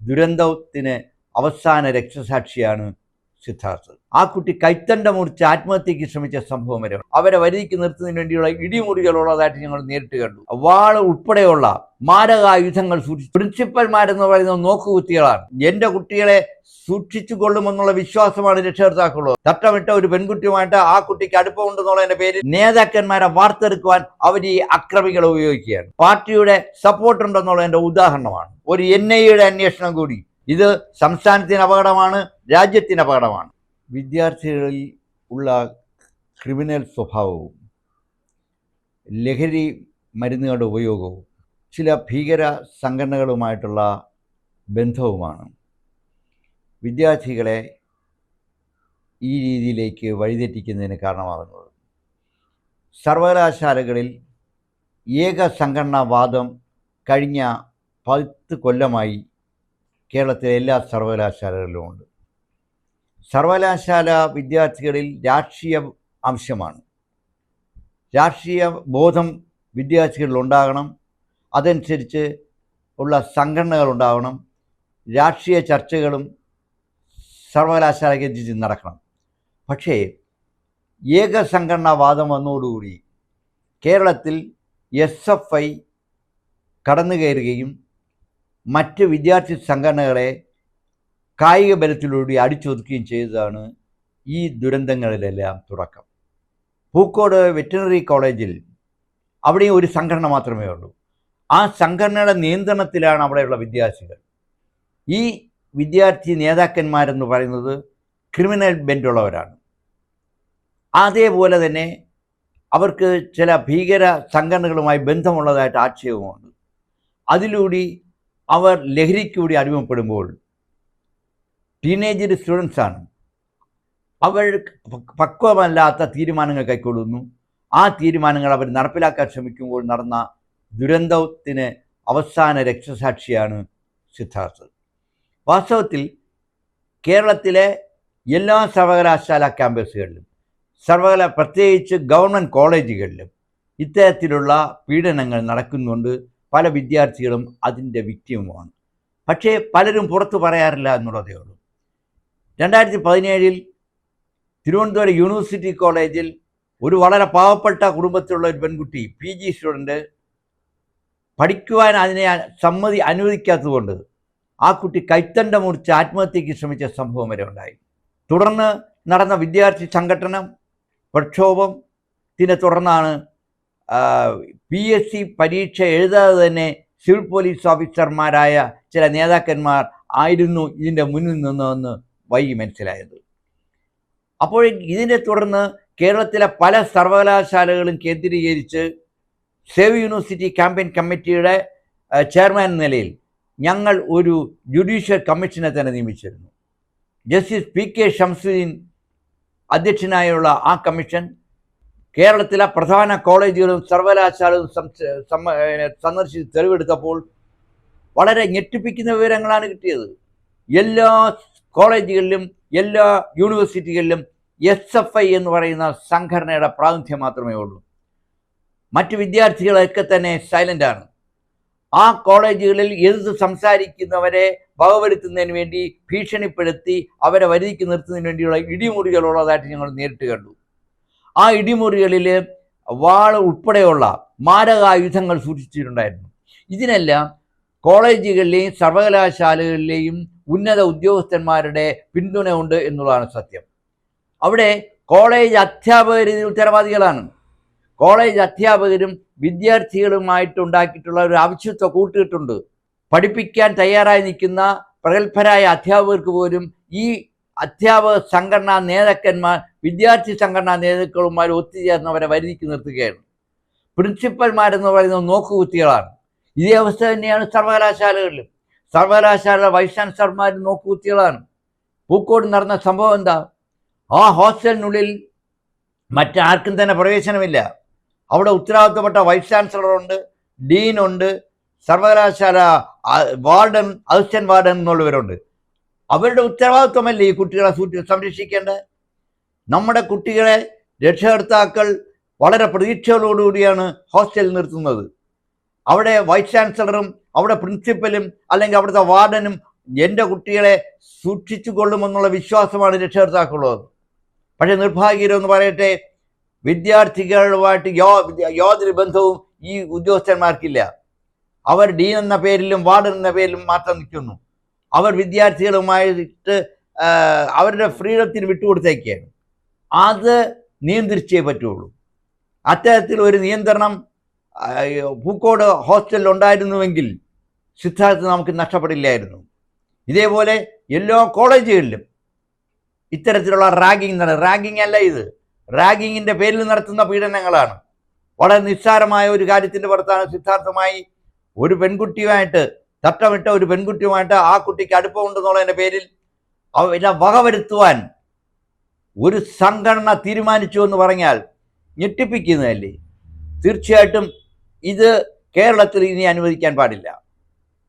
ദുരന്തത്തിന് അവസാന രക്തസാക്ഷിയാണ് സിദ്ധാർത്ഥ് ആ കുട്ടി കൈത്തണ്ട മുറിച്ച് ആത്മഹത്യക്ക് ശ്രമിച്ച സംഭവം വരെ. അവരെ വരുതിക്ക് നിർത്തുന്നതിന് വേണ്ടിയുള്ള ഇടിമുറികളുള്ളതായിട്ട് ഞങ്ങൾ നേരിട്ട് കണ്ടു. വാൾ ഉൾപ്പെടെയുള്ള മാരകായുധങ്ങൾ സൂക്ഷിച്ചു പ്രിൻസിപ്പൽമാരെന്ന് പറയുന്നത് നോക്കുകുത്തികളാണ് എന്റെ കുട്ടികളെ സൂക്ഷിച്ചു കൊള്ളുമെന്നുള്ള വിശ്വാസമാണ് രക്ഷകർത്താക്കുള്ളത് തട്ടമിട്ട ഒരു പെൺകുട്ടിയുമായിട്ട് ആ കുട്ടിക്ക് അടുപ്പമുണ്ടെന്നുള്ളതിന്റെ പേരിൽ നേതാക്കന്മാരെ വാർത്തെടുക്കുവാൻ അവർ ഈ അക്രമികളെ ഉപയോഗിക്കുകയാണ്. പാർട്ടിയുടെ സപ്പോർട്ട് ഉണ്ടെന്നുള്ളതിന്റെ ഉദാഹരണമാണ്. ഒരു എൻ ഐയുടെ അന്വേഷണം കൂടി. ഇത് സംസ്ഥാനത്തിന് അപകടമാണ് രാജ്യത്തിന് അപകടമാണ്. വിദ്യാർത്ഥികളിൽ ഉള്ള ക്രിമിനൽ സ്വഭാവവും ലഹരി മരുന്നുകളുടെ ഉപയോഗവും ചില ഭീകര സംഘടനകളുമായിട്ടുള്ള ബന്ധവുമാണ്. വിദ്യാർത്ഥികളെ ഈ രീതിയിലേക്ക് വഴിതെറ്റിക്കുന്നതിന് കാരണമാകുന്നത്. സർവകലാശാലകളിൽ ഏക സംഘടനാവാദം കഴിഞ്ഞ പത്ത് കൊല്ലമായി കേരളത്തിലെ എല്ലാ സർവകലാശാലകളിലും ഉണ്ട്. സർവകലാശാല വിദ്യാർത്ഥികളിൽ രാഷ്ട്രീയ അംശമാണ്. രാഷ്ട്രീയ ബോധം വിദ്യാർത്ഥികളിൽ ഉണ്ടാകണം. അതനുസരിച്ച് ഉള്ള സംഘടനകൾ ഉണ്ടാകണം. രാഷ്ട്രീയ ചർച്ചകളും സർവകലാശാല കേന്ദ്രീകരിച്ച് നടക്കണം. പക്ഷേ ഏകസംഘടനാവാദം വന്നതോടുകൂടി കേരളത്തിൽ എസ് എഫ് ഐ കടന്നു കയറുകയും മറ്റ് വിദ്യാർത്ഥി സംഘടനകളെ കായിക ബലത്തിലൂടെ അടിച്ചൊതുക്കുകയും ചെയ്തതാണ് ഈ ദുരന്തങ്ങളിലെല്ലാം തുടക്കം. പൂക്കോട് വെറ്റിനറി കോളേജിൽ അവിടെയും ഒരു സംഘടന മാത്രമേ ഉള്ളൂ. ആ സംഘടനയുടെ നിയന്ത്രണത്തിലാണ് അവിടെയുള്ള വിദ്യാർത്ഥികൾ. ഈ വിദ്യാർത്ഥി നേതാക്കന്മാരെന്ന് പറയുന്നത് ക്രിമിനൽ ബെൻഡുള്ളവരാണ്. അതേപോലെ തന്നെ അവർക്ക് ചില ഭീകര സംഘടനകളുമായി ബന്ധമുള്ളതായിട്ട് ആക്ഷേപമുണ്ട്. അതിലൂടെ അവർ ലഹരിക്കൂടി അടിമപ്പെടുമ്പോൾ ടീനേജ് സ്റ്റുഡൻസാണ് അവർ പക്വമല്ലാത്ത തീരുമാനങ്ങൾ കൈക്കൊള്ളുന്നു. ആ തീരുമാനങ്ങൾ അവർ നടപ്പിലാക്കാൻ ശ്രമിക്കുമ്പോൾ നടന്ന ദുരന്തത്തിന് അവസാന രക്ഷസാക്ഷിയാണ് സിദ്ധാർത്ഥ് വാസ്തവത്തിൽ കേരളത്തിലെ എല്ലാ സർവകലാശാല ക്യാമ്പസുകളിലും സർവകല പ്രത്യേകിച്ച് ഗവൺമെന്റ് കോളേജുകളിലും ഇത്തരത്തിലുള്ള പീഡനങ്ങൾ നടക്കുന്നുണ്ട് പല വിദ്യാർത്ഥികളും അതിന്റെ വിക്റ്റിയുമാണ് പക്ഷേ പലരും പുറത്തു പറയാറില്ല എന്നുള്ളതേ ഉള്ളൂ. രണ്ടായിരത്തി പതിനേഴിൽ തിരുവനന്തപുരം യൂണിവേഴ്സിറ്റി കോളേജിൽ ഒരു വളരെ പാവപ്പെട്ട കുടുംബത്തിലുള്ള ഒരു പെൺകുട്ടി പി ജി സ്റ്റുഡന്റ് പഠിക്കുവാൻ അതിനെ സമ്മതി അനുവദിക്കാത്തതുകൊണ്ട് ആ കുട്ടി കൈത്തണ്ട മുറിച്ച് ആത്മഹത്യയ്ക്ക് ശ്രമിച്ച സംഭവം വരെ ഉണ്ടായി. തുടർന്ന് നടന്ന വിദ്യാർത്ഥി സംഘടനം പ്രക്ഷോഭത്തിനെ തുടർന്നാണ് പി എസ് സി പരീക്ഷ എഴുതാതെ തന്നെ സിവിൽ പോലീസ് ഓഫീസർമാരായ ചില നേതാക്കന്മാർ ആയിരുന്നു ഇതിന്റെ മുന്നിൽ നിന്നതെന്ന് വൈകി മനസ്സിലായത്. അപ്പോൾ ഇതിനെ തുടർന്ന് കേരളത്തിലെ പല സർവകലാശാലകളും കേന്ദ്രീകരിച്ച് സേവ് യൂണിവേഴ്സിറ്റി ക്യാമ്പയിൻ കമ്മിറ്റിയുടെ ചെയർമാൻ നിലയിൽ ഞങ്ങൾ ഒരു ജുഡീഷ്യൽ കമ്മീഷനെ തന്നെ നിയമിച്ചിരുന്നു. ജസ്റ്റിസ് പി കെ ഷംസുദ്ദീൻ അധ്യക്ഷനായുള്ള ആ കമ്മീഷൻ കേരളത്തിലെ പ്രധാന കോളേജുകളും സർവകലാശാലകളും സന്ദർശിച്ച് തെളിവെടുത്തപ്പോൾ വളരെ ഞെട്ടിപ്പിക്കുന്ന വിവരങ്ങളാണ് കിട്ടിയത്. എല്ലാ കോളേജുകളിലും എല്ലാ യൂണിവേഴ്സിറ്റികളിലും എസ് എഫ് ഐ എന്ന് പറയുന്ന സംഘടനയുടെ പ്രാതിനിധ്യം മാത്രമേ ഉള്ളൂ. മറ്റ് വിദ്യാർത്ഥികളൊക്കെ തന്നെ സൈലന്റാണ് ആ കോളേജുകളിൽ എതിർത്ത് സംസാരിക്കുന്നവരെ വകവരുത്തുന്നതിന് വേണ്ടി ഭീഷണിപ്പെടുത്തി അവരെ വരുതിക്ക് നിർത്തുന്നതിന് വേണ്ടിയുള്ള ഇടിമുറികളുള്ളതായിട്ട് ഞങ്ങൾ നേരിട്ട് കണ്ടു. ആ ഇടിമുറികളിൽ വാൾ ഉൾപ്പെടെയുള്ള മാരകായുധങ്ങൾ സൂക്ഷിച്ചിട്ടുണ്ടായിരുന്നു. ഇതിനെല്ലാം കോളേജുകളിലെയും സർവകലാശാലകളിലെയും ഉന്നത ഉദ്യോഗസ്ഥന്മാരുടെ പിന്തുണയുണ്ട് എന്നുള്ളതാണ് സത്യം. അവിടെ കോളേജ് അധ്യാപകർ ഉത്തരവാദികളാണ്. കോളേജ് അധ്യാപകരും വിദ്യാർത്ഥികളുമായിട്ട് ഉണ്ടാക്കിയിട്ടുള്ള ഒരു ആവശ്യത്വ കൂട്ടിയിട്ടുണ്ട് പഠിപ്പിക്കാൻ തയ്യാറായി നിൽക്കുന്ന പ്രഗത്ഭരായ അധ്യാപകർക്ക് പോലും ഈ അധ്യാപക സംഘടനാ നേതാക്കന്മാർ വിദ്യാർത്ഥി സംഘടനാ നേതാക്കളുമാർ ഒത്തുചേർന്നവരെ വരുതിക്ക് നിർത്തുകയാണ്. പ്രിൻസിപ്പൽമാരെന്ന് പറയുന്നത് നോക്കുകുത്തികളാണ്. ഇതേ അവസ്ഥ തന്നെയാണ് സർവകലാശാലകളിലും. സർവകലാശാല വൈസ് ചാൻസലർമാർ നോക്കുകുത്തികളാണ്. പൂക്കോട് നടന്ന സംഭവം എന്താ? ആ ഹോസ്റ്റലിനുള്ളിൽ മറ്റാർക്കും തന്നെ പ്രവേശനമില്ല. അവിടെ ഉത്തരവാദിത്തപ്പെട്ട വൈസ് ചാൻസലറുണ്ട് ഡീനുണ്ട് സർവകലാശാല വാർഡൻ അസിസ്റ്റന്റ് വാർഡൻ എന്നുള്ളവരുണ്ട് അവരുടെ ഉത്തരവാദിത്വമല്ലേ ഈ കുട്ടികളെ സംരക്ഷിക്കേണ്ടത്? നമ്മുടെ കുട്ടികളെ രക്ഷകർത്താക്കൾ വളരെ പ്രതീക്ഷകളോടുകൂടിയാണ് ഹോസ്റ്റലിൽ നിർത്തുന്നത്. അവിടെ വൈസ് ചാൻസലറും അവിടെ പ്രിൻസിപ്പലും അല്ലെങ്കിൽ അവിടുത്തെ വാർഡനും എന്റെ കുട്ടികളെ സൂക്ഷിച്ചു കൊള്ളുമെന്നുള്ള വിശ്വാസമാണ് രക്ഷകർത്താക്കളുള്ളത് പക്ഷേ നിർഭാഗ്യരെന്ന് പറയട്ടെ വിദ്യാർത്ഥികളുമായിട്ട് യോ യാതൊരു ബന്ധവും ഈ ഉദ്യോഗസ്ഥന്മാർക്കില്ല. അവർ ഡീൻ എന്ന പേരിലും വാർഡൻ എന്ന പേരിലും മാത്രം നിൽക്കുന്നു. അവർ വിദ്യാർത്ഥികളുമായിട്ട് അവരുടെ ഫ്രീഡത്തിന് വിട്ടുകൊടുത്തേക്കാണ്. അത് നിയന്ത്രിച്ചേ പറ്റുള്ളൂ. അത്തരത്തിൽ ഒരു നിയന്ത്രണം പൂക്കോട് ഹോസ്റ്റലിൽ ഉണ്ടായിരുന്നുവെങ്കിൽ സിദ്ധാർത്ഥ നമുക്ക് നഷ്ടപ്പെടില്ലായിരുന്നു. ഇതേപോലെ എല്ലാ കോളേജുകളിലും ഇത്തരത്തിലുള്ള റാഗിങ് നട റാഗിങ് അല്ല ഇത്. റാഗിങ്ങിന്റെ പേരിൽ നടത്തുന്ന പീഡനങ്ങളാണ്. വളരെ നിസ്സാരമായ ഒരു കാര്യത്തിന്റെ പുറത്താണ് സിദ്ധാർത്ഥമായി ഒരു പെൺകുട്ടിയുമായിട്ട് തട്ടമിട്ട ഒരു പെൺകുട്ടിയുമായിട്ട് ആ കുട്ടിക്ക് അടുപ്പമുണ്ടെന്നുള്ളതിന്റെ പേരിൽ അവരെ വകവരുത്തുവാൻ ഒരു സംഘടന തീരുമാനിച്ചു എന്ന് പറഞ്ഞാൽ ഞെട്ടിപ്പിക്കുന്നതല്ലേ? തീർച്ചയായിട്ടും ഇത് കേരളത്തിൽ ഇനി അനുവദിക്കാൻ പാടില്ല.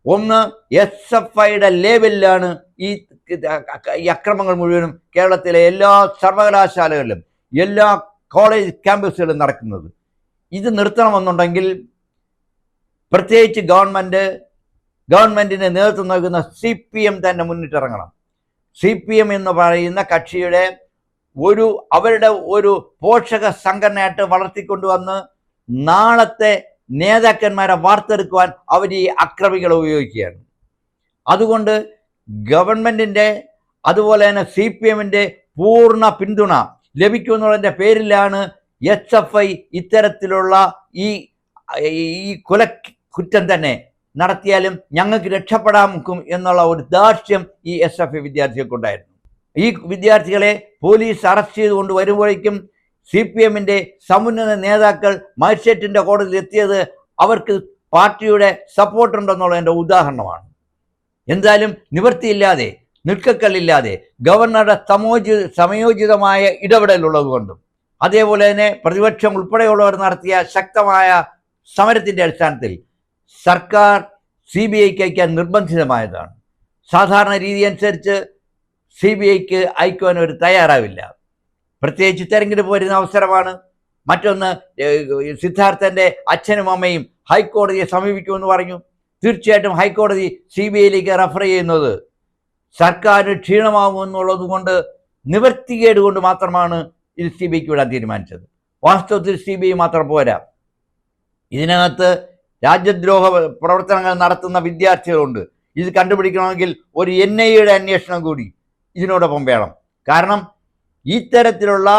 ഒന്ന് എസ് എഫ് ഐയുടെ ലേബലിലാണ് ഈ അക്രമങ്ങൾ മുഴുവനും കേരളത്തിലെ എല്ലാ സർവകലാശാലകളിലും. എല്ലാ കോളേജ് ക്യാമ്പസുകളിലും നടക്കുന്നത്. ഇത് നിർത്തണമെന്നുണ്ടെങ്കിൽ പ്രത്യേകിച്ച് ഗവൺമെന്റ് ഗവൺമെന്റിന് നേതൃത്വം നൽകുന്ന സി പി എം തന്നെ മുന്നിട്ടിറങ്ങണം. സി പി എം എന്ന് പറയുന്ന കക്ഷിയുടെ ഒരു അവരുടെ ഒരു പോഷക സംഘടനയായിട്ട് വളർത്തിക്കൊണ്ടുവന്ന് നാളത്തെ നേതാക്കന്മാരെ വാർത്തെടുക്കുവാൻ അവർ ഈ അക്രമികളെ ഉപയോഗിക്കുകയാണ്. അതുകൊണ്ട് ഗവൺമെന്റിന്റെ അതുപോലെ തന്നെ സി പി എമ്മിന്റെ പൂർണ പിന്തുണ ലഭിക്കുമെന്നുള്ളതിന്റെ പേരിലാണ് എച്ച് എഫ് ഐ ഇത്തരത്തിലുള്ള ഈ ഈ കുല കുറ്റം തന്നെ നടത്തിയാലും ഞങ്ങൾക്ക് രക്ഷപ്പെടാമക്കും എന്നുള്ള ഒരു ദാർഷ്ട്യം ഈ എസ് എഫ് ഐ വിദ്യാർത്ഥികൾക്കുണ്ടായിരുന്നു. ഈ വിദ്യാർത്ഥികളെ പോലീസ് അറസ്റ്റ് ചെയ്തുകൊണ്ട് വരുമ്പോഴേക്കും സി പി എമ്മിന്റെ സമുന്നത നേതാക്കൾ മജിസ്ട്രേറ്റിന്റെ കോടതിയിൽ എത്തിയത് അവർക്ക് പാർട്ടിയുടെ സപ്പോർട്ടുണ്ടെന്നുള്ളതിന്റെ ഉദാഹരണമാണ്. എന്തായാലും നിവൃത്തിയില്ലാതെ നിൽക്കക്കല്ലില്ലാതെ ഗവർണറുടെ സമോചി സമയോചിതമായ ഇടപെടലുള്ളത് കൊണ്ടും അതേപോലെ തന്നെ പ്രതിപക്ഷം ഉൾപ്പെടെയുള്ളവർ നടത്തിയ ശക്തമായ സമരത്തിന്റെ അടിസ്ഥാനത്തിൽ സർക്കാർ സി ബി ഐക്ക് അയക്കാൻ നിർബന്ധിതമായതാണ്. സാധാരണ രീതി അനുസരിച്ച് സി ബി ഐക്ക് അയക്കുവാൻ അവർ തയ്യാറാവില്ല. പ്രത്യേകിച്ച് തെരഞ്ഞെടുപ്പ് വരുന്ന അവസരമാണ്. മറ്റൊന്ന് സിദ്ധാർത്ഥന്റെ അച്ഛനും അമ്മയും ഹൈക്കോടതിയെ സമീപിക്കുമെന്ന് പറഞ്ഞു. തീർച്ചയായിട്ടും ഹൈക്കോടതി സി ബി ഐയിലേക്ക് റെഫർ ചെയ്യുന്നത് സർക്കാരിന് ക്ഷീണമാകുമെന്നുള്ളത് കൊണ്ട് നിവർത്തികേട് കൊണ്ട് മാത്രമാണ് ഇത് സി ബി ഐക്ക് വിടാൻ തീരുമാനിച്ചത്. വാസ്തവത്തിൽ സി ബി ഐ മാത്രം പോരാ. ഇതിനകത്ത് രാജ്യദ്രോഹ പ്രവർത്തനങ്ങൾ നടത്തുന്ന വിദ്യാർത്ഥികളുണ്ട്. ഇത് കണ്ടുപിടിക്കണമെങ്കിൽ ഒരു എൻ ഐ എയുടെ അന്വേഷണം കൂടി ഇതിനോടൊപ്പം വേണം. കാരണം ഇത്തരത്തിലുള്ള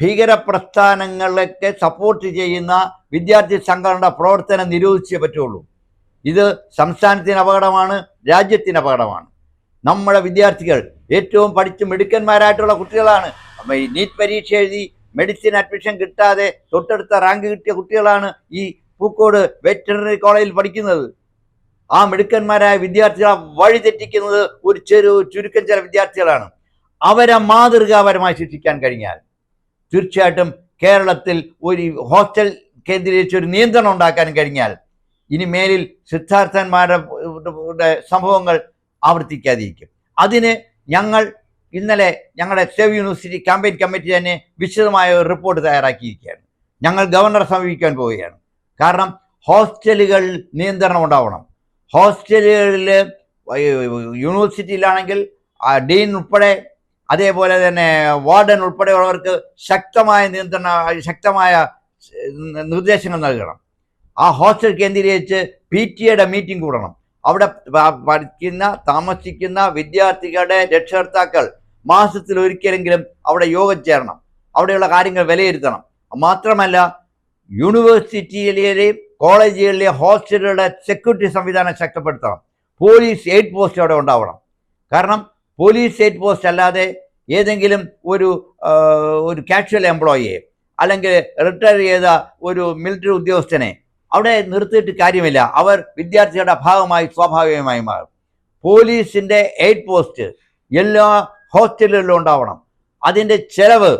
ഭീകര പ്രസ്ഥാനങ്ങളൊക്കെ സപ്പോർട്ട് ചെയ്യുന്ന വിദ്യാർത്ഥി സംഘടനയുടെ പ്രവർത്തനം നിരോധിച്ചേ പറ്റുള്ളൂ. ഇത് സംസ്ഥാനത്തിന് അപകടമാണ് രാജ്യത്തിന് അപകടമാണ്. നമ്മുടെ വിദ്യാർത്ഥികൾ ഏറ്റവും പഠിച്ച് മിടുക്കന്മാരായിട്ടുള്ള കുട്ടികളാണ്. അപ്പം ഈ നീറ്റ് പരീക്ഷ എഴുതി മെഡിസിൻ അഡ്മിഷൻ കിട്ടാതെ തൊട്ടടുത്ത റാങ്ക് കിട്ടിയ കുട്ടികളാണ് ഈ പൂക്കോട് വെറ്ററിനറി കോളേജിൽ പഠിക്കുന്നത്. ആ മിടുക്കന്മാരായ വിദ്യാർത്ഥികളെ വഴിതെറ്റിക്കുന്നത് ഒരു ചെറു ചുരുക്കം ചില വിദ്യാർത്ഥികളാണ്. അവരെ മാതൃകാപരമായി ശിക്ഷിക്കാൻ കഴിഞ്ഞാൽ തീർച്ചയായിട്ടും കേരളത്തിൽ ഒരു ഹോസ്റ്റൽ കേന്ദ്രീകരിച്ച് ഒരു നിയന്ത്രണം ഉണ്ടാക്കാൻ കഴിഞ്ഞാൽ ഇനി മേലിൽ സിദ്ധാർത്ഥന്മാരുടെ സംഭവങ്ങൾ ആവർത്തിക്കാതിരിക്കും. അതിന് ഞങ്ങൾ ഇന്നലെ ഞങ്ങളുടെ സേവ് യൂണിവേഴ്സിറ്റി ക്യാമ്പയിൻ കമ്മിറ്റി തന്നെ വിശദമായ ഒരു റിപ്പോർട്ട് തയ്യാറാക്കിയിരിക്കുകയാണ്. ഞങ്ങൾ ഗവർണറെ സമീപിക്കാൻ പോവുകയാണ്. കാരണം ഹോസ്റ്റലുകളിൽ നിയന്ത്രണം ഉണ്ടാവണം. ഹോസ്റ്റലുകളിൽ യൂണിവേഴ്സിറ്റിയിലാണെങ്കിൽ ഡീൻ ഉൾപ്പെടെ അതേപോലെ തന്നെ വാർഡൻ ഉൾപ്പെടെയുള്ളവർക്ക് ശക്തമായ നിയന്ത്രണ ശക്തമായ നിർദ്ദേശങ്ങൾ നൽകണം. ആ ഹോസ്റ്റൽ കേന്ദ്രീകരിച്ച് പി ടി എയുടെ മീറ്റിംഗ് കൂടണം. അവിടെ പഠിക്കുന്ന താമസിക്കുന്ന വിദ്യാർത്ഥികളുടെ രക്ഷകർത്താക്കൾ മാസത്തിൽ ഒരിക്കലെങ്കിലും അവിടെ യോഗം ചേരണം. അവിടെയുള്ള കാര്യങ്ങൾ വിലയിരുത്തണം. മാത്രമല്ല യൂണിവേഴ്സിറ്റിയിലെയും കോളേജുകളിലെയും ഹോസ്റ്റലുകളുടെ സെക്യൂരിറ്റി സംവിധാനം ശക്തിപ്പെടുത്തണം. പോലീസ് എയ്ഡ് പോസ്റ്റ് അവിടെ ഉണ്ടാവണം. കാരണം പോലീസ് എയ്ഡ് പോസ്റ്റ് അല്ലാതെ ഏതെങ്കിലും ഒരു ഒരു കാഷ്വൽ എംപ്ലോയിയെ അല്ലെങ്കിൽ റിട്ടയർ ചെയ്ത ഒരു മിലിറ്ററി ഉദ്യോഗസ്ഥനെ അവിടെ നിർത്തിയിട്ട് കാര്യമില്ല. അവർ വിദ്യാർത്ഥികളുടെ ഭാഗമായി സ്വാഭാവികമായി മാറും. പോലീസിന്റെ എയ്ഡ് പോസ്റ്റ് എല്ലാ ഹോസ്റ്റലുകളിലും ഉണ്ടാവണം. അതിന്റെ ചെലവ്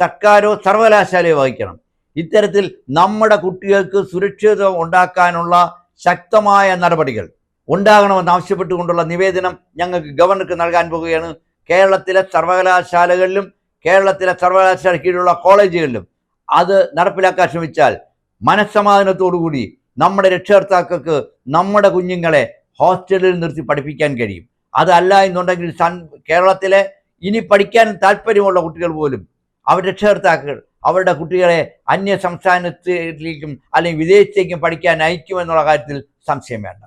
സർക്കാരോ സർവകലാശാലയോ വഹിക്കണം. ഇത്തരത്തിൽ നമ്മുടെ കുട്ടികൾക്ക് സുരക്ഷിതം ഉണ്ടാക്കാനുള്ള ശക്തമായ നടപടികൾ ഉണ്ടാകണമെന്ന് ആവശ്യപ്പെട്ടുകൊണ്ടുള്ള നിവേദനം ഞങ്ങൾക്ക് ഗവർണർക്ക് നൽകാൻ പോകുകയാണ്. കേരളത്തിലെ സർവകലാശാലകളിലും കേരളത്തിലെ സർവകലാശാല കീഴിലുള്ള കോളേജുകളിലും അത് നടപ്പിലാക്കാൻ ശ്രമിച്ചാൽ മനസ്സമാധാനത്തോടുകൂടി നമ്മുടെ രക്ഷകർത്താക്കൾക്ക് നമ്മുടെ കുഞ്ഞുങ്ങളെ ഹോസ്റ്റലിൽ നിർത്തി പഠിപ്പിക്കാൻ കഴിയും. അതല്ല എന്നുണ്ടെങ്കിൽ സൺ കേരളത്തിലെ ഇനി പഠിക്കാൻ താല്പര്യമുള്ള കുട്ടികൾ പോലും അവർ രക്ഷകർത്താക്കൾ അവരുടെ കുട്ടികളെ അന്യ സംസ്ഥാനത്തിലേക്കും അല്ലെങ്കിൽ വിദേശത്തേക്കും പഠിക്കാൻ അയക്കുമെന്നുള്ള കാര്യത്തിൽ സംശയം വേണ്ട.